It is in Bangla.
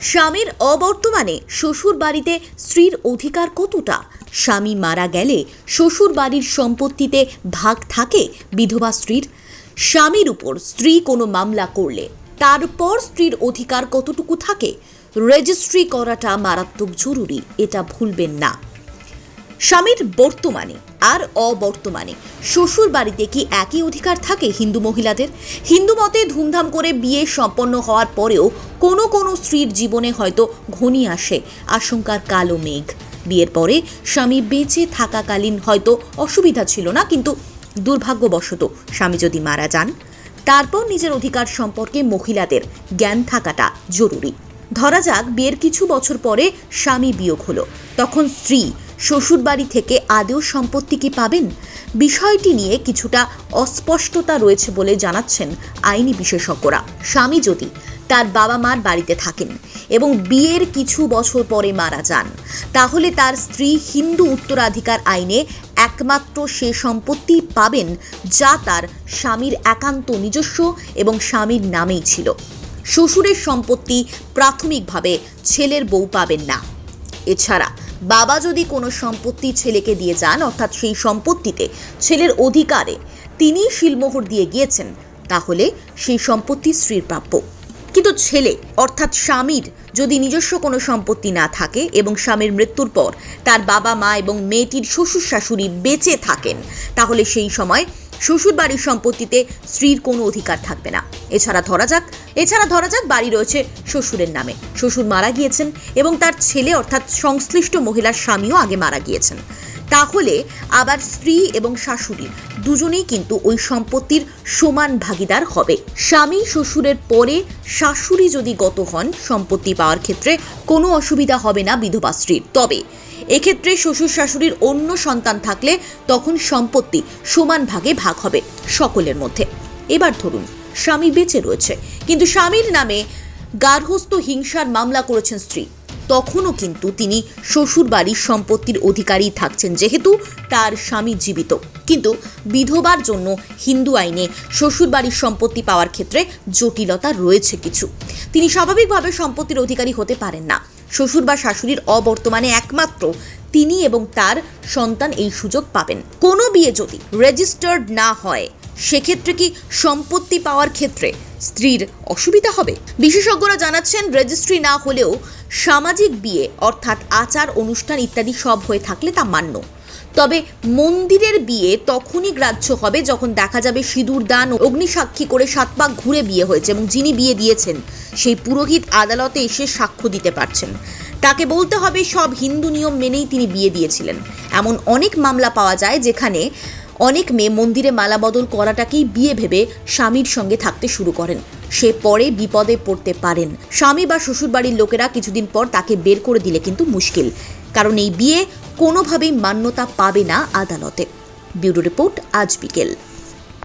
স্বামীর অবর্তমানে শ্বশুর বাড়িতে স্ত্রীর অধিকার কতটা? স্বামী মারা গেলে শ্বশুর বাড়ির সম্পত্তিতে ভাগ থাকে বিধবা স্ত্রীর? স্বামীর উপর স্ত্রী কোনো মামলা করলে তারপর স্ত্রীর অধিকার কতটুকু থাকে? রেজিস্ট্রি করাটা মারাত্মক জরুরি, এটা ভুলবেন না। স্বামীর বর্তমানে আর অবর্তমানে। শ্বশুর বাড়িতে কি একই অধিকার থাকে হিন্দু মহিলাদের? হিন্দু মতে ধুমধাম করে বিয়ে সম্পন্ন হওয়ার পরেও কোনো কোনো স্ত্রীর জীবনে হয়তো ঘনিয়ে আসে আশঙ্কার কালো মেঘ। বিয়ের পরে স্বামী বেঁচে থাকাকালীন হয়তো অসুবিধা ছিল না, কিন্তু দুর্ভাগ্যবশত স্বামী যদি মারা যান, তারপর নিজের অধিকার সম্পর্কে মহিলাদের জ্ঞান থাকাটা জরুরি। ধরা যাক বিয়ের কিছু বছর পরে স্বামী বিয়োগ হলো, তখন স্ত্রী শ্বশুরবাড়ি থেকে আদেও সম্পত্তি কি পাবেন? বিষয়টি নিয়ে কিছুটা অস্পষ্টতা রয়েছে বলে জানাচ্ছেন আইনি বিশেষজ্ঞরা। স্বামী যদি তার বাবা মার বাড়িতে থাকেন এবং বিয়ের কিছু বছর পরে মারা যান, তাহলে তার স্ত্রী হিন্দু উত্তরাধিকার আইনে একমাত্র সে সম্পত্তি পাবেন যা তার স্বামীর একান্ত নিজস্ব এবং স্বামীর নামেই ছিল। শ্বশুরের সম্পত্তি প্রাথমিকভাবে ছেলের বউ পাবেন না। এছাড়া বাবা যদি কোনো সম্পত্তি ছেলেকে দিয়ে যান, অর্থাৎ সেই সম্পত্তিতে ছেলের অধিকারে তিনি শিলমোহর দিয়ে গিয়েছেন, তাহলে সেই সম্পত্তি স্ত্রীর প্রাপ্য। কিন্তু ছেলে, অর্থাৎ স্বামীর, যদি নিজস্ব কোনো সম্পত্তি না থাকে এবং স্বামীর মৃত্যুর পর তার বাবা মা এবং মেয়েটির শ্বশুর শাশুড়ি বেঁচে থাকেন, তাহলে সেই সময় শ্বশুর বাড়ির সম্পত্তিতে স্ত্রীর কোনো অধিকার থাকবে না। এছাড়া ধরা যাক, এছাড়া ধরা যাক বাড়ি রয়েছে শ্বশুরের নামে। শ্বশুর মারা গিয়েছেন এবং তার ছেলে অর্থাৎ সংশ্লিষ্ট মহিলার স্বামীও আগে মারা গিয়েছেন। তাহলে আবার স্ত্রী এবং শাশুড়ি দুজনেই কিন্তু ওই সম্পত্তির সমান ভাগিদার হবে। স্বামী শ্বশুরের পরে শাশুড়ি যদি গত হন, সম্পত্তি পাওয়ার ক্ষেত্রে কোনো অসুবিধা হবে না বিধবা স্ত্রীর। তবে এক্ষেত্রে শ্বশুর শাশুড়ির অন্য সন্তান থাকলে তখন সম্পত্তি সমান ভাগে ভাগ হবে সকলের মধ্যে। এবার ধরুন, স্বামী বেঁচে রয়েছে, কিন্তু স্বামীর নামে গার্হস্থ হিংসার মামলা করেছেন স্ত্রী। তখনও কিন্তু তিনি শ্বশুর বাড়ির সম্পত্তির অধিকারী থাকছেন যেহেতু তার স্বামী জীবিত। কিন্তু বিধবার জন্য হিন্দু আইনে শ্বশুর বাড়ির সম্পত্তি পাওয়ার ক্ষেত্রে জটিলতা রয়েছে কিছু। তিনি স্বাভাবিকভাবে সম্পত্তির অধিকারী হতে পারেন না। শ্বশুর বা শাশুড়ির অবর্তমানে একমাত্র তিনি এবং তার সন্তান এই সুযোগ পাবেন। কোনো বিয়ে যদি রেজিস্টার্ড না হয় সেক্ষেত্রে কি সম্পত্তি পাওয়ার ক্ষেত্রে স্ত্রীর অসুবিধা হবে? বিশেষজ্ঞরা জানাচ্ছেন, রেজিস্ট্রি না হলেও সামাজিক বিয়ে, অর্থাৎ আচার, অনুষ্ঠান ইত্যাদি সব হয়ে থাকলে তা মান্য। তবে মন্দিরের বিয়ে তখনই গ্রাহ্য হবে যখন দেখা যাবে সিঁদুর দান অগ্নিসাক্ষী করে সাত পাক ঘুরে বিয়ে হয়েছে এবং যিনি বিয়ে দিয়েছেন, সেই পুরোহিত আদালতে এসে সাক্ষ্য দিতে পারছেন। তাকে বলতে হবে, সব হিন্দু নিয়ম মেনেই তিনি বিয়ে দিয়েছিলেন। এমন অনেক মামলা পাওয়া যায় যেখানে অনেক মেয়ে মন্দিরে মালা বদল করাটাকেই বিয়ে ভেবে স্বামীর সঙ্গে থাকতে শুরু করেন। সে পরে বিপদে পড়তে পারেন। স্বামী বা শ্বশুরবাড়ির লোকেরা কিছুদিন পর তাকে বের করে দিলে কিন্তু মুশকিল। কারণ এই বিয়ে কোনোভাবেই মান্যতা পাবে না আদালতে। ব্যুরো রিপোর্ট আজ বিকেল।